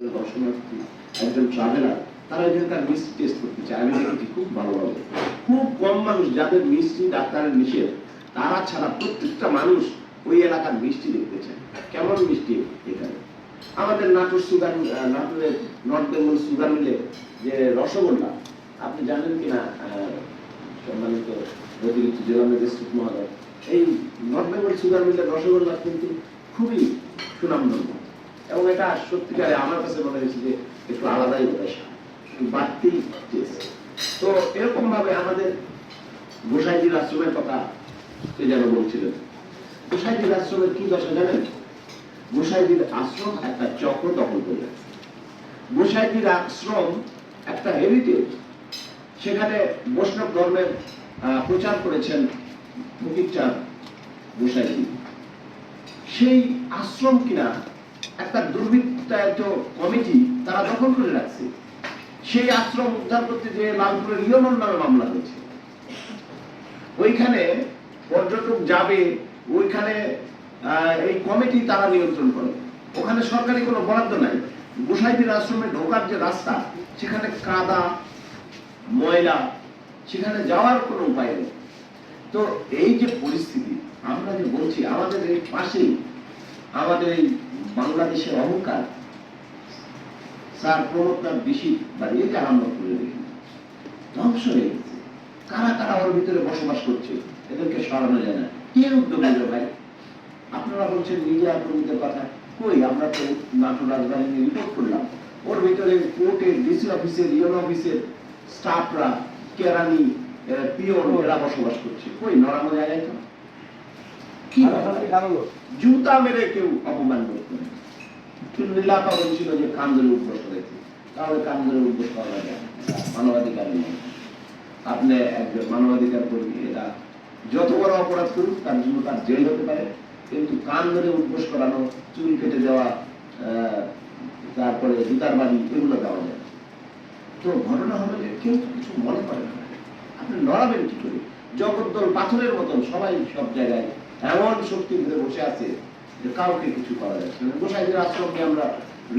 দর্শনার্থী একজন ট্রাভেলার, তারা এখানকার মিষ্টি টেস্ট করতে চায়। আমি দেখেছি খুব খুব কম মানুষ যাদের মিষ্টি ডাক্তারের নিষেধ, তারা ছাড়া প্রত্যেকটা মানুষ ওই এলাকার মিষ্টি দেখতে চায়। কেমন মিষ্টি এখানে? আমাদের নাটোর সুগার নাটোরের নর্থ বেঙ্গল সুগার মিলে যে রসগোল্লা, আপনি জানেন কিনা সম্মানিত অতিরিক্ত জেলা ম্যাজিস্ট্রেট মহোদয়, এই নর্থ বেঙ্গল সুগার মিলের রসগোল্লা কিন্তু খুবই সুনামধন্য। এবং এটা সত্যিকারে আমার কাছে মনে হয়েছে যে একটু আলাদাই বোধহয় বাড়তি তো এরকম ভাবে আমাদের গোসাইজির আশ্রমের কথা কে যেন বলছিলেন? গোসাইজির আশ্রমের কি দশা জানেন? গোসাইজির আশ্রম একটা চক্র দখল করে। গোসাইজির আশ্রম একটা হেরিটেজ সেখানে বৈষ্ণব ধর্মের প্রচার করেছেন ফকির চাঁদ গোসাইজি সেই আশ্রম কিনা একটা দুর্বৃত্তায়িত কমিটি তারা দখল করে রাখছে। সেই আশ্রম উদ্ধার করতে যে লালপুরের ইয়মন নামে মামলা হয়েছে। ওইখানে পর্যটক যাবে, ওইখানে এই কমিটি তারা নিয়ন্ত্রণ করে। ওখানে সরকারি কোনো বরাদ্দ নাই। গোসাইদের আশ্রমে ঢোকার যে রাস্তা, সেখানে কাদা, ময়লা, সেখানে যাওয়ার কোনো উপায় নেই। তো এই যে পরিস্থিতি, আমরা যে বলছি, আমাদের এই পাশেই আমাদের এই বাংলাদেশের অহংকার স্যার প্রমোদনাথ বেশি বাড়িয়ে আরম্ভ করে দেখি ধ্বংস হয়ে গেছে। কারা কারা ওর ভিতরে বসবাস করছে, এদেরকে সরানো যায় না। কে উদ্যোগ নিল ভাই? আপনারা বলছেন মিডিয়া কর্মীদের কথা। কই? আমরা তো নাটোর রাজধানী রিপোর্ট করলাম। ওর ভিতরে কোর্টের, ডিসি অফিসের ইয়ন অফিসের স্টাফরা কেরানি পিওন এরা বসবাস করছে। কই? নড়ানো জায়গায় তো? জুতা মেরে কেউ অপমান বলছিল যে কান ধরে করেছে তাহলে করা যায় মানবাধিকার নেই। আপনি একজন মানবাধিকার কর্মী, এটা যত বড় অপরাধ করুক, তার জন্য তার জেল হতে পারে। কিন্তু কান ধরে উঠবস করানো, চুল কেটে দেওয়া তারপরে জুতার বাড়ি এগুলো দেওয়া যায় তো ঘটনা হলো যে কেউ কিছু মনে করে না। আপনি লড়াবেন কি করে? জগদ্দল পাথরের মতন সবাই সব জায়গায় এমন শক্তি ভিতরে বসে আছে যে কাউকে কিছু করা যাচ্ছে না। গোসাইদের আশ্রমকে আমরা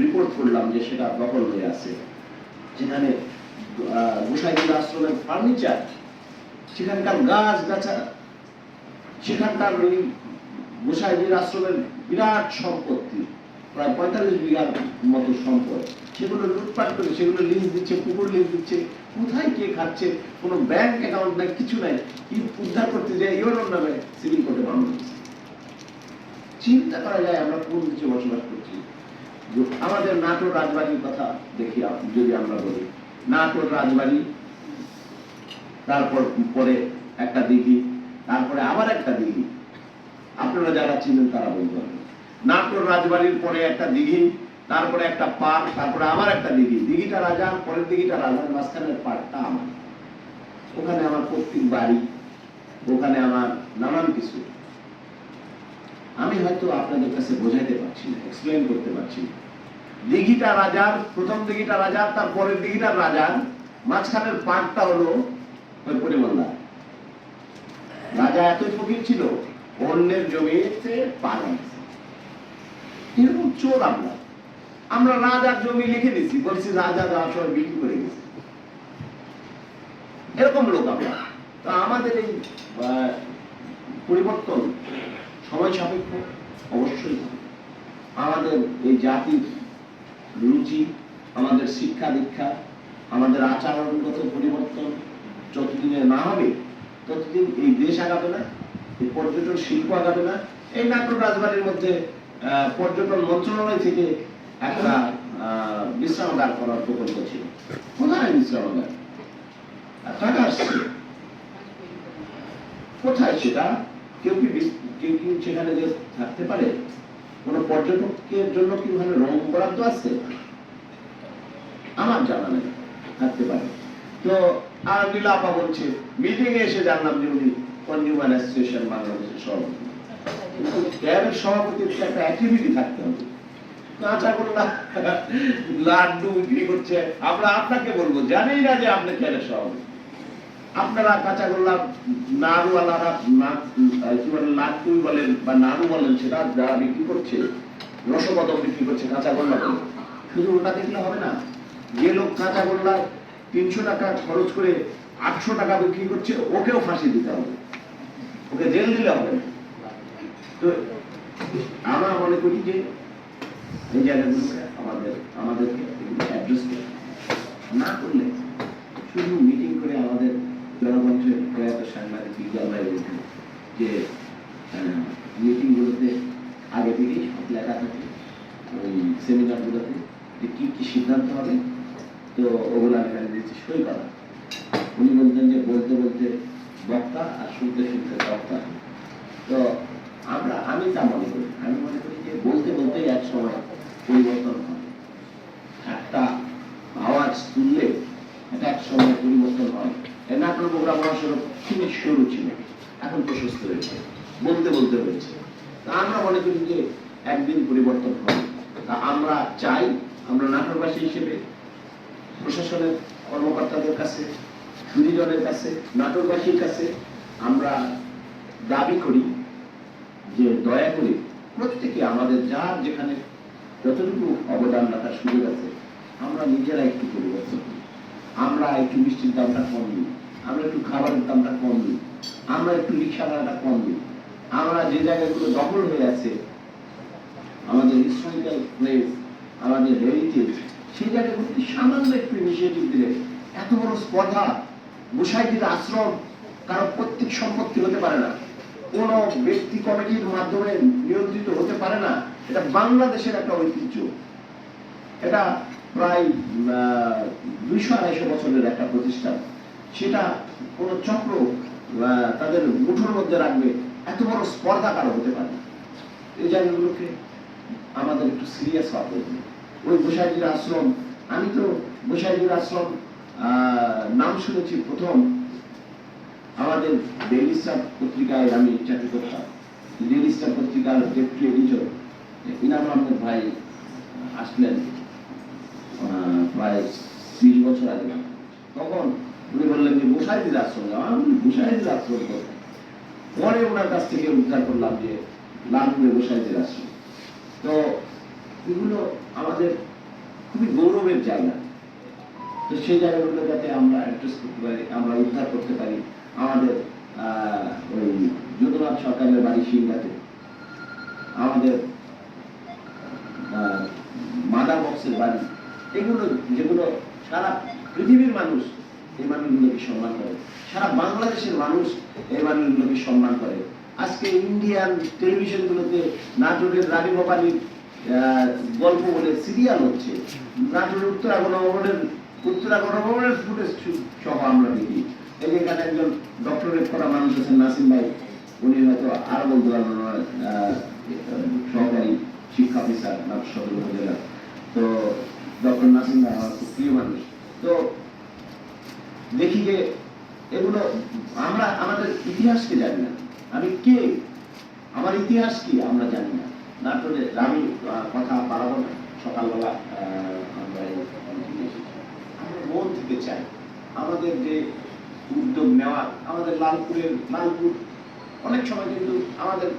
রিপোর্ট করলাম যে সেটা দখল হয়ে আছে। যেখানে গোসাইদের আশ্রমের ফার্নিচার সেখানকার গাছ গাছা, সেখানকার ওই গোসাইদের আশ্রমের বিরাট সম্পত্তি। প্রায় পঁয়তাল্লিশ বিঘার মতো সম্পদ। সেগুলো লুটপাট করে, সেগুলো লিজ দিচ্ছে কুকুর লিজ দিচ্ছে। কোথায় কে খাচ্ছে? কোনো ব্যাংক অ্যাকাউন্ট নাই, কিছু নাই। উদ্ধার করতে যায়? ইউরোর নামে সিভিল কোর্টে মামলা। চিন্তা করা যায় আমরা কোন দেশে বসবাস করছি। আমাদের নাটোর রাজবাড়ির কথা দেখি যদি আমরা বলি। নাটোর রাজবাড়ি, তারপর পরে একটা দিঘি, তারপরে আবার একটা দিঘি। আপনারা যারা চিনেন তারা বলতে পারবেন। নাটোর রাজবাড়ির পরে একটা দিঘি, তারপরে একটা পার্ক, তারপরে আবার একটা দিঘি। দিঘিটা রাজার, পরের দিঘিটা রাজার, মাঝখানের পার্কটা আমার। ওখানে আমার প্রত্যেক বাড়ি, ওখানে আমার নানান কিছু। আমি হয়তো আপনাদের কাছে বোঝাইতে পারছি না এক্সপ্লেন করতে পারছি না। দিঘিটা রাজার, প্রথম দিঘিটা রাজার, তার পরের দিঘিটা রাজার, মাঝখানের পার্কটা হলো ওই পরিমল্লা রাজা এতই ফকির ছিল, অন্যের জমিতে পার এরকম চোর আমরা। আমরা রাজার জমি লিখে দিচ্ছি বলছি রাজা যাওয়ার সময় বিক্রি করে গেছে এরকম লোক আমরা। তো আমাদের এই পরিবর্তন সময় সাপেক্ষ? অবশ্যই। আমাদের এই জাতির রুচি, আমাদের শিক্ষা দীক্ষা, আমাদের আচরণগত পরিবর্তন যতদিনে না হবে, ততদিন এই দেশ আগাবে না, এই পর্যটন শিল্প আগাবে না, এই নাটোর রাজবাড়ির মধ্যে পর্যটন মন্ত্রণালয় থেকে একটা বিশ্রামাগার করার প্রকল্প ছিল। কোথায় বিশ্রামাগার টাকা আসছে। কোথায় সেটা? কেউ কি কেউ কি সেখানে যে থাকতে পারে? কোন পর্যটকের জন্য কি ওখানে রং বরাদ্দ আছে? আমার জানা নেই, থাকতে পারে। তো, আর নীলাপা বলছে মিটিং এসে জানলাম যে উনি কনজিউমার অ্যাসোসিয়েশন বাংলাদেশের সভাপতি। ক্যাবের সভাপতির একটা অ্যাক্টিভিটি থাকতে হবে। লাড্ডু বিক্রি করছে। আমরা আপনাকে বলব না যে আপনি সভাপতি? আপনারা নাড়ুওয়ালারা না- কি বলে, লাড্ডু বলেন বা বলেন, সেটা যারা বিক্রি করছে বিক্রি করছে কাঁচাগোল্লা বলে শুধু ওটা দেখলে হবে না। যে লোক কাঁচা গোল্লা তিনশো টাকা খরচ করে আটশো টাকা বিক্রি করছে, ওকেও ফাঁসি দিতে হবে। ওকে জেল দিলে হবে না। তো আমরা মনে করি যে এই জায়গাগুলোকে আমাদের, আমাদেরকে অ্যাড্রেস না করলে শুধু মিটিং করে আমাদের জনকণ্ঠের প্রয়াত সাংবাদিক বিজ্ঞান ভাই বলছেন যে মিটিংগুলোতে আগে থেকেই সব লেখা থাকে, ওই সেমিনারগুলোতে যে কি কি সিদ্ধান্ত হবে। তো ওগুলো আমি এখানে দিচ্ছি সই করা উনি বলতেন যে বলতে বলতে বক্তা আর শুনতে শুনতে বক্তা। তো আমরা, আমি তা মনে করি। আমি মনে করি যে বলতে বলতেই এক সময় পরিবর্তন হয় একটা আওয়াজ তুললে এটা এক সময় পরিবর্তন হয়। নাটক প্রোগ্রাম আসলে খুবই শুরু ছিল। এখন প্রশস্ত হয়েছে বলতে বলতে হয়েছে। তা আমরা মনে করি যে একদিন পরিবর্তন হবে। তা আমরা চাই, আমরা নাটকবাসী হিসেবে, প্রশাসনের কর্মকর্তাদের কাছে সুদীজনের কাছে নাটকবাসীর কাছে আমরা দাবি করি যে দয়া করে প্রত্যেকে আমাদের যার যেখানে যতটুকু অবদান রাখার সুযোগ আছে, আমরা নিজেরা একটু পরিবর্তন করি। আমরা একটু মিষ্টির দামটা কম দিই, আমরা একটু খাবারের দামটা কম দিই, আমরা একটু রিক্সা ভাড়াটা কম দিই, আমরা যে জায়গাগুলো দখল হয়ে আছে, আমাদের হিস্টোরিক্যাল প্লেস আমাদের হেরিটেজ সেই জায়গাগুলোতে সামান্য একটু ইনিশিয়েটিভ দিলে এত বড় স্পর্ধা গোসাইটির আশ্রম, কারও প্রত্যেক সম্পত্তি হতে পারে না। কোন ব্যক্তি কমিটির মাধ্যমে নিয়ন্ত্রিত হতে পারে না, এটা বাংলাদেশের একটা ঐতিহ্য। এটা প্রায় দুইশো আড়াইশো বছরের একটা প্রতিষ্ঠান। সেটা কোন চক্র তাদের মুঠোর মধ্যে রাখবে, এত বড় স্পর্ধা কারও হতে পারে এই জায়গাগুলোকে আমাদের একটু সিরিয়াস হওয়া প্রয়োজন ওই গোসাইজির আশ্রম, আমি তো গোসাইজির আশ্রম নাম শুনেছি প্রথম। আমাদের ডেইলি স্টার পত্রিকায় আমি চাকরি করতাম। ডেইলি স্টার পত্রিকার ডেপুটি এডিটর ইনাম আহমেদ ভাই আসলেন প্রায় বিশ বছর আগে। তখন উনি বললেন যে গোসাইজির আশ্রম। আমি গোসাইজির আশ্রম কোথায়? পরে ওনার কাছ থেকে উদ্ধার করলাম যে, লালপুরে গোসাইজির আশ্রম। তো এগুলো আমাদের খুবই গৌরবের জায়গা। তো সেই জায়গাগুলো যাতে আমরা অ্যাড্রেস করতে পারি, আমরা উদ্ধার করতে পারি। আমাদের ওই যদুনাথ সরকারের বাড়ি সিংহাতে। আমাদের মাদার বক্সের বাড়ি। এগুলো যেগুলো সারা পৃথিবীর মানুষ এই মানুষগুলোকে সম্মান করে। সারা বাংলাদেশের মানুষ এই মানুষগুলোকে সম্মান করে। আজকে ইন্ডিয়ান টেলিভিশনগুলোতে নাটোরের রানী ভবানীর গল্প বলে সিরিয়াল হচ্ছে। নাটোরের উত্তরা গণভবনের উত্তরা গণভবনের ফুটেজ সহ আমরা দেখি। এই এখানে একজন ডক্টরেট করা মানুষ আছেন নাসিম ভাই, উনি হয়তো আরও বলতে পারবেন সহকারী শিক্ষা অফিসার সদর উপজেলা। তো ডক্টর নাসিম ভাই আমার খুব প্রিয় মানুষ। তো দেখি যে এগুলো আমরা, আমাদের ইতিহাসকে জানি না। আমি কে? আমার ইতিহাস কি আমরা জানি না। নাটোরে আমি কথা বাড়াবো না। সকালবেলা আমরা মন থেকে চাই। আমাদের যে উদ্যোগ নেওয়া আমাদের লালপুরের লালপুর অনেক সময় কিন্তু আমাদের